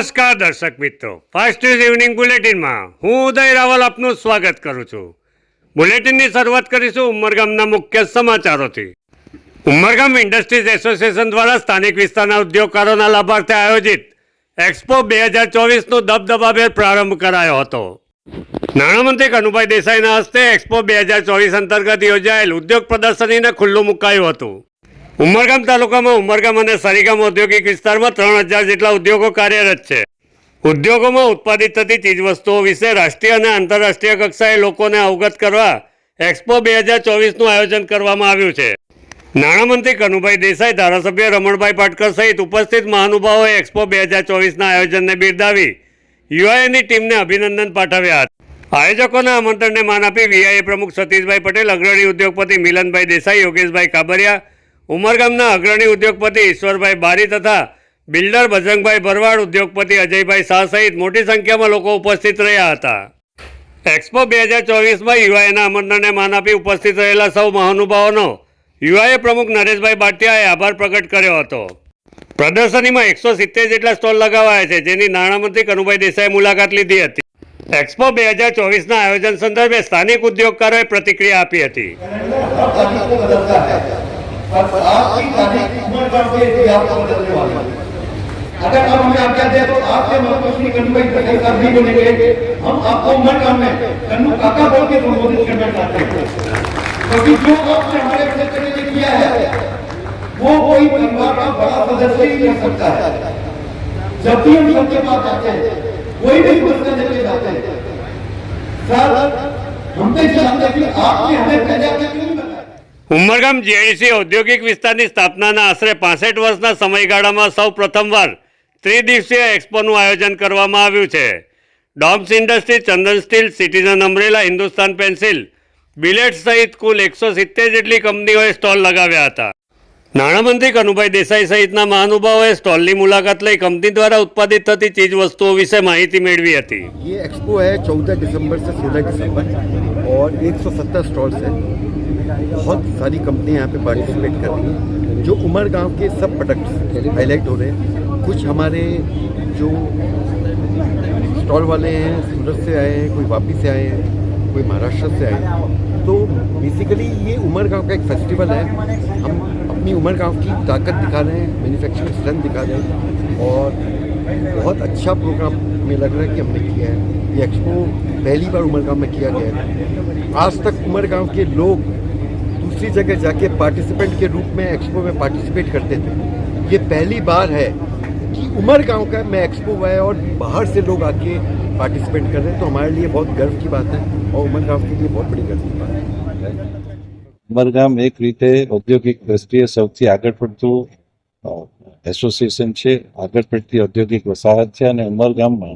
નમસ્કાર દર્શક મિત્રો. ફાસ્ટ ન્યૂઝ ઇવનિંગ બુલેટિનમાં હું ઉદય રાવલ આપનું સ્વાગત કરું છું. બુલેટિનની શરૂઆત કરીશું ઉમરગામના મુખ્ય સમાચારોથી. ઉમરગામ ઇન્ડસ્ટ્રીઝ એસોસિએશન દ્વારા સ્થાનિક વિસ્તારના ઉદ્યોગકારોના લાભાર્થે આયોજિત એક્સપો બે હજાર ચોવીસનો દબદબાભેર પ્રારંભ કરાયો હતો. નાણામંત્રી કનુભાઈ દેસાઈના હસ્તે એક્સપો બે હજાર ચોવીસ અંતર્ગત યોજાયેલ ઉદ્યોગ પ્રદર્શનીને ખુલ્લું મુકાયું હતું. ઉમરગામ તાલુકામાં ઉમરગામ અને સરીગામ ઔદ્યોગિક વિસ્તારમાં ત્રણ હજાર જેટલા ઉદ્યોગો કાર્યરત છે. ઉદ્યોગોમાં ઉત્પાદિત થતી ચીજવસ્તુઓ વિશે રાષ્ટ્રીય અને આંતરરાષ્ટ્રીય કક્ષાએ લોકોને અવગત કરવા એક્સપો બે હજાર ચોવીસનું આયોજન કરવામાં આવ્યું છે. નાણામંત્રી કનુભાઈ દેસાઈ, ધારાસભ્ય રમણભાઈ પાટકર સહિત ઉપસ્થિત મહાનુભાવોએ એક્સપો બે હજાર ચોવીસના આયોજનને બિરદાવી યુઆઈની ટીમને અભિનંદન પાઠવ્યા હતા. આયોજકોના આમંત્રણને માન આપી વીઆઈએ પ્રમુખ સતીશભાઈ પટેલ, અગ્રણી ઉદ્યોગપતિ મિલનભાઈ દેસાઈ, યોગેશભાઈ કાબરિયા ઉમરગામના અગ્રણી ઉદ્યોગપતિ ઈશ્વરભાઈ બારી તથા બિલ્ડર બજરંગભાઈ ભરવાડ ઉદ્યોગપતિ અજયભાઈ શાહ સહિત મોટી સંખ્યામાં લોકો ઉપસ્થિત રહ્યા હતા. એક્સપો બે હજાર ચોવીસમાં યુવાએના આમંત્રણને માન આપી ઉપસ્થિત રહેલા સૌ મહાનુભાવોનો યુવાએ પ્રમુખ નરેશભાઈ બાટિયાએ આભાર પ્રગટ કર્યો હતો. પ્રદર્શનીમાં એકસો સિત્તેર જેટલા સ્ટોલ લગાવાયા છે, જેની નાણામંત્રી કનુભાઈ દેસાઈએ મુલાકાત લીધી હતી. એક્સપો બે હજાર ચોવીસના આયોજન સંદર્ભે સ્થાનિક ઉદ્યોગકારોએ પ્રતિક્રિયા આપી હતી. वाली है अगर आप हमें आज्ञा दे तो आपसे मतलब श्री कन्नू भाई पटेल साहब भी बोलेंगे हम आपको उम्र काम में कन्नू काका बोल के संबोधित करना चाहते हैं। क्योंकि जो आपने हमारे क्षेत्र के किया है, वो कोई परिवार का बड़ा सदस्य ही कर सकता है। जब भी हम सबके पास आते हैं, कोई भी समस्या लेके जाते हैं, सर, हम तो चाहते हैं कि आपने हमें आगे क्यों नहीं ઉમરગામ જીઆઈડીસી ઔદ્યોગિક વિસ્તારની સ્થાપનાના આશરે પાસઠ વર્ષના સમયગાળામાં સૌ પ્રથમવાર ત્રિદિવસીય એક્સપોનું આયોજન કરવામાં આવ્યું છે Doms industry Chandan steel citizen umbrella Hindustan pencil billet સહિત કુલ એકસો સિત્તેર જેટલી કંપનીઓએ સ્ટોલ લગાવ્યા હતા નાણામંત્રી કનુભાઈ દેસાઈ સહિતના મહાનુભાવોએ સ્ટોલની મુલાકાત લઈ કંપની દ્વારા ઉત્પાદિત થતી ચીજ વસ્તુઓ વિશે માહિતી મેળવી હતી ये एक्सपो है 14 दिसंबर से 16 दिसंबर और 170 स्टॉल्स हैं बहुत सारी कंपनियाँ यहाँ पे पार्टिसिपेट कर रही हैं, जो उमर गाँव के सब प्रोडक्ट्स हाईलाइट हो रहे हैं। कुछ हमारे जो स्टॉल वाले हैं, सूरत से आए हैं, कोई वापी से आए हैं, कोई महाराष्ट्र से आए हैं। तो बेसिकली ये उमर गाँव का एक फेस्टिवल है। हम अपनी उमर गाँव की ताकत दिखा रहे हैं मैन्युफैक्चरिंग स्ट्रेंथ दिखा रहे हैं और बहुत अच्छा प्रोग्राम हमें लग रहा है कि हमने किया है। ये एक्सपो पहली बार उमर गाँव में किया गया है। आज तक उमर गाँव के लोग दूसरी जगह जाके पार्टिसिपेंट के रूप में एक्सपो में पार्टिसिपेट करते थे ये पहली बार है कि उमर गांव का में एक्सपो हुआ है और बाहर से लोग आके पार्टिसिपेट कर रहे हैं तो हमारे लिए बहुत गर्व की बात है और उमर गांव के लिए बहुत बड़ी गर्व की बात है ઉમરગામ એક રીતે ઔદ્યોગિક દ્રષ્ટિએ સૌથી આગળ પડતું અ, એસોસિએશન છે આગળ પડતી ઔદ્યોગિક વસાહત છે અને ઉમરગામમાં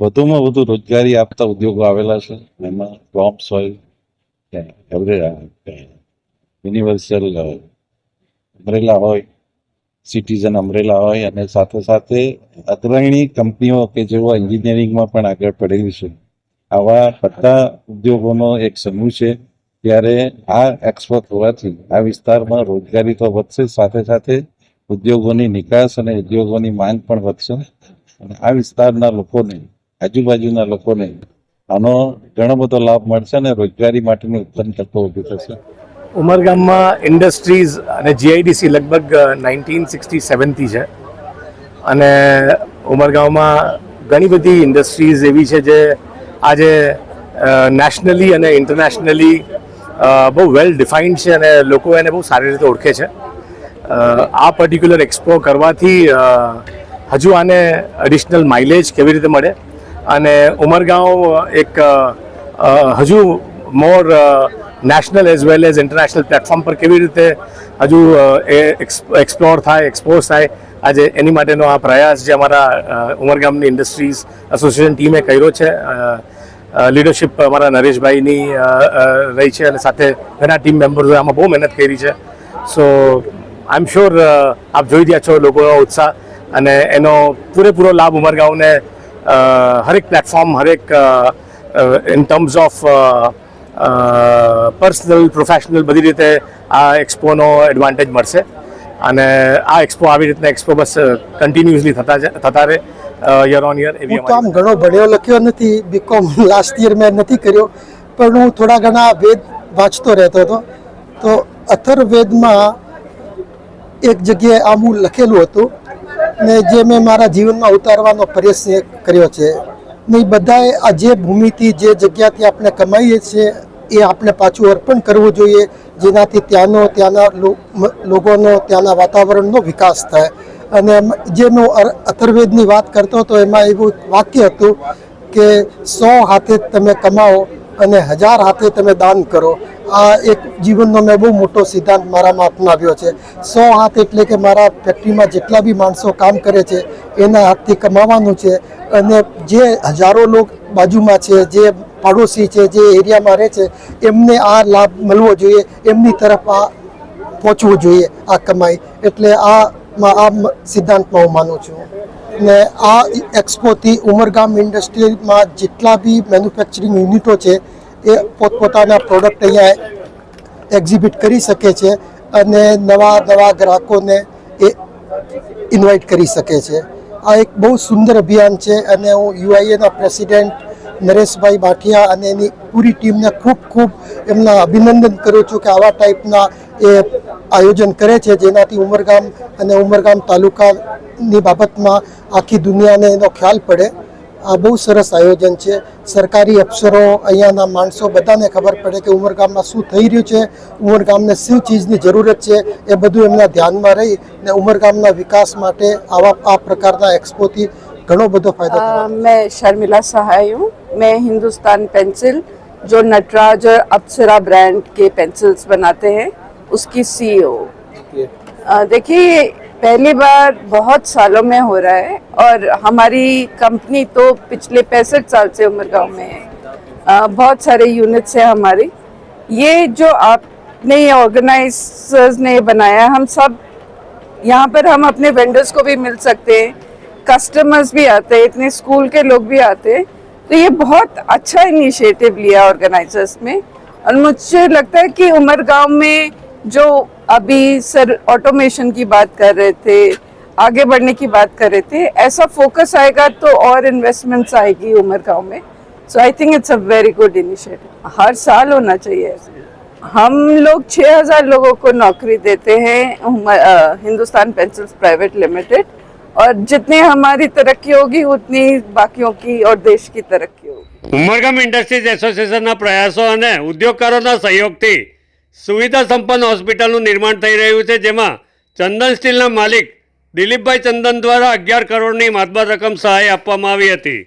વધુમાં વધુ રોજગારી આપતા ઉદ્યોગો આવેલા છે એમાં ડોમ્સ હોય એવરેરા યુનિવર્સલ અમરેલા હોય સિટીઝન અમરેલા હોય, અને સાથે સાથે અગ્રણી કંપનીઓ કે જેઓ એન્જિનિયરિંગમાં પણ આગળ પડેલી છે. આવા બધા ઉદ્યોગોનો એક સમૂહ છે, ત્યારે આ એક્સપો હોવાથી આ વિસ્તારમાં રોજગારી તો વધશે, સાથે સાથે ઉદ્યોગોની નિકાસ અને ઉદ્યોગોની માંગ પણ વધશે. અને આ વિસ્તારના લોકોને, આજુબાજુના લોકોને આનો ઘણો બધો લાભ મળશે અને રોજગારી માટેનું ઉત્પન્ન તકો ઊભી થશે ઉમરગામમાં ઇન્ડસ્ટ્રીઝ અને જીઆઈડીસી લગભગ નાઇન્ટીન સિક્સટી સેવનથી છે. અને ઉમરગામમાં ઘણી બધી ઇન્ડસ્ટ્રીઝ એવી છે જે આજે નેશનલી અને ઇન્ટરનેશનલી બહુ વેલ ડિફાઇન્ડ છે અને લોકો એને બહુ સારી રીતે ઓળખે છે. આ પર્ટિક્યુલર એક્સપો કરવાથી હજુ આને એડિશનલ માઇલેજ કેવી રીતે મળે? અને ઉમરગાંવ એક હજુ more national as well as international platform પર કેવી રીતે હજુ એ એક્સપ્લોર થાય એક્સપોઝ થાય, આજે એની માટેનો આ પ્રયાસ જે અમારા ઉમરગામની ઇન્ડસ્ટ્રીઝ એસોસિએશન ટીમે કર્યો છે. લીડરશિપ અમારા નરેશભાઈની રહી છે અને સાથે ઘણા ટીમ મેમ્બર્સોએ આમાં બહુ મહેનત કરી છે. સો આઈ એમ શ્યોર આપ જોઈ રહ્યા છો લોકોનો ઉત્સાહ અને એનો પૂરેપૂરો લાભ ઉમરગાંવને હરેક પ્લેટફોર્મ હરેક in terms of personal professional બધી રીતે આ એક્સપોનો એડવાન્ટેજ મળશે. અને આ એક્સપો આવી રીતના એક્સપો બસ કન્ટિન્યુઅસલી થતા થતા રહે યર ઓન યર એવી કામ ઘણો ભણ્યો લખ્યો નથી બીકોમ લાસ્ટ યર મેં નથી કર્યો પણ હું થોડા ઘણા વેદ વાંચતો રહેતો હતો. તો અથર્વવેદમાં એક જગ્યાએ આમ લખેલું હતું ને જે મેં મારા જીવનમાં ઉતારવાનો પ્રયત્ન કર્યો છે, ને બધાએ આ જે ભૂમિથી જે જગ્યાથી આપણે કમાઈએ છીએ, એ આપણે પાછું અર્પણ કરવું જોઈએ, જેનાથી ત્યાંનો, ત્યાંના લોકોનો, ત્યાંના વાતાવરણનો વિકાસ થાય. અને જે હું અથર્વેદની વાત કરતો હતો, એમાં એવું વાક્ય હતું કે, સો હાથે તમે કમાઓ અને હજાર હાથે તમે દાન કરો. આ એક જીવનનો મેં બહુ મોટો સિદ્ધાંત મારામાં અપનાવ્યો છે. સો હાથ એટલે કે મારા ફેક્ટરીમાં જેટલા બી માણસો કામ કરે છે, એના હાથથી કમાવાનું છે અને જે હજારો લોક બાજુમાં છે, જે પાડોશી છે, જે એરિયામાં રહે છે, એમને આ લાભ મળવો જોઈએ, એમની તરફ આ પહોંચવું જોઈએ આ કમાઈ. એટલે આ આ સિદ્ધાંતમાં હું માનું છું. ને આ એક્સપોથી ઉમરગામ ઇન્ડસ્ટ્રીમાં જેટલા બી મેન્યુફેક્ચરિંગ યુનિટો છે, એ પોતપોતાના પ્રોડક્ટ અહીંયા એક્ઝિબિટ કરી શકે છે અને નવા નવા ગ્રાહકોને એ ઇન્વાઇટ કરી શકે છે. આ એક બહુ સુંદર અભિયાન છે અને હું યુઆઈએના પ્રેસિડેન્ટ નરેશભાઈ ભાટિયા અને એની પૂરી ટીમને ખૂબ ખૂબ એમના અભિનંદન કરું છું કે આવા ટાઈપના એ આયોજન કરે છે, જેનાથી ઉમરગામ અને ઉમરગામ તાલુકાની બાબતમાં આખી દુનિયાને એનો ખ્યાલ પડે. આ બહુ સરસ આયોજન છે. સરકારી અફસરો, અહીંયાના માણસો બધાને ખબર પડે કે ઉમરગામમાં શું થઈ રહ્યું છે. ઉમરગામને શું ચીજની જરૂરત છે એ બધું એમના ધ્યાનમાં રહી ને ઉમરગામના વિકાસ માટે આવા આ પ્રકારના એક્સપોથી ઘણો બધો ફાયદો મેં શર્મિલા સહાય હું मैं हिंदुस्तान पेंसिल जो नटराज और अप्सरा ब्रांड के पेंसिल्स बनाते हैं उसकी सीईओ देखिए। पहली बार बहुत सालों में हो रहा है और हमारी कंपनी तो पिछले पैंसठ साल से उमरगांव में है। अ, बहुत सारे यूनिट्स हैं हमारी। ये जो आपने ये ऑर्गेनाइजर्स ने बनाया हम सब यहाँ पर हम अपने वेंडर्स को भी मिल सकते हैं। कस्टमर्स भी आते हैं इतने स्कूल के लोग भी आते हैं। तो ये बहुत अच्छा इनिशिएटिव लिया ऑर्गेनाइजर्स में। और मुझे लगता है कि उमरगांव में जो अभी सर ऑटोमेशन की बात कर रहे थे, आगे बढ़ने की बात कर रहे थे, ऐसा फोकस आएगा तो और इन्वेस्टमेंट्स आएगी उमरगांव में। So I think it's a very good initiative हर साल होना चाहिए। हम लोग 6000 लोगों को नौकरी देते हैं हिंदुस्तान पेंसिल्स प्राइवेट लिमिटेड। और जितनी हमारी तरक्की होगी उतनी बाकियों की और देश की तरक्की होगी ઉમરગામ ઇન્ડસ્ટ્રીઝ એસોસિએશનના પ્રયાસો અને ઉદ્યોગકારોના સહયોગથી સુવિધા સંપન્ન હોસ્પિટલનું નિર્માણ થઈ રહ્યું છે જેમાં ચંદન સ્ટીલના માલિક દિલીપભાઈ ચંદન દ્વારા અગિયાર કરોડની માતબર રકમ સહાય આપવામાં આવી હતી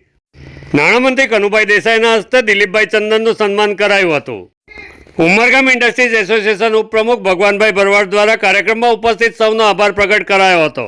નાણામંત્રી કનુભાઈ દેસાઈના હસ્તે દિલીપભાઈ ચંદનનું સન્માન કરાયું હતું ઉમરગામ ઇન્ડસ્ટ્રીઝ એસોસિએશન ઉપપ્રમુખ ભગવાનભાઈ ભરવાડ દ્વારા કાર્યક્રમમાં ઉપસ્થિત સૌનો આભાર પ્રગટ કરાયો હતો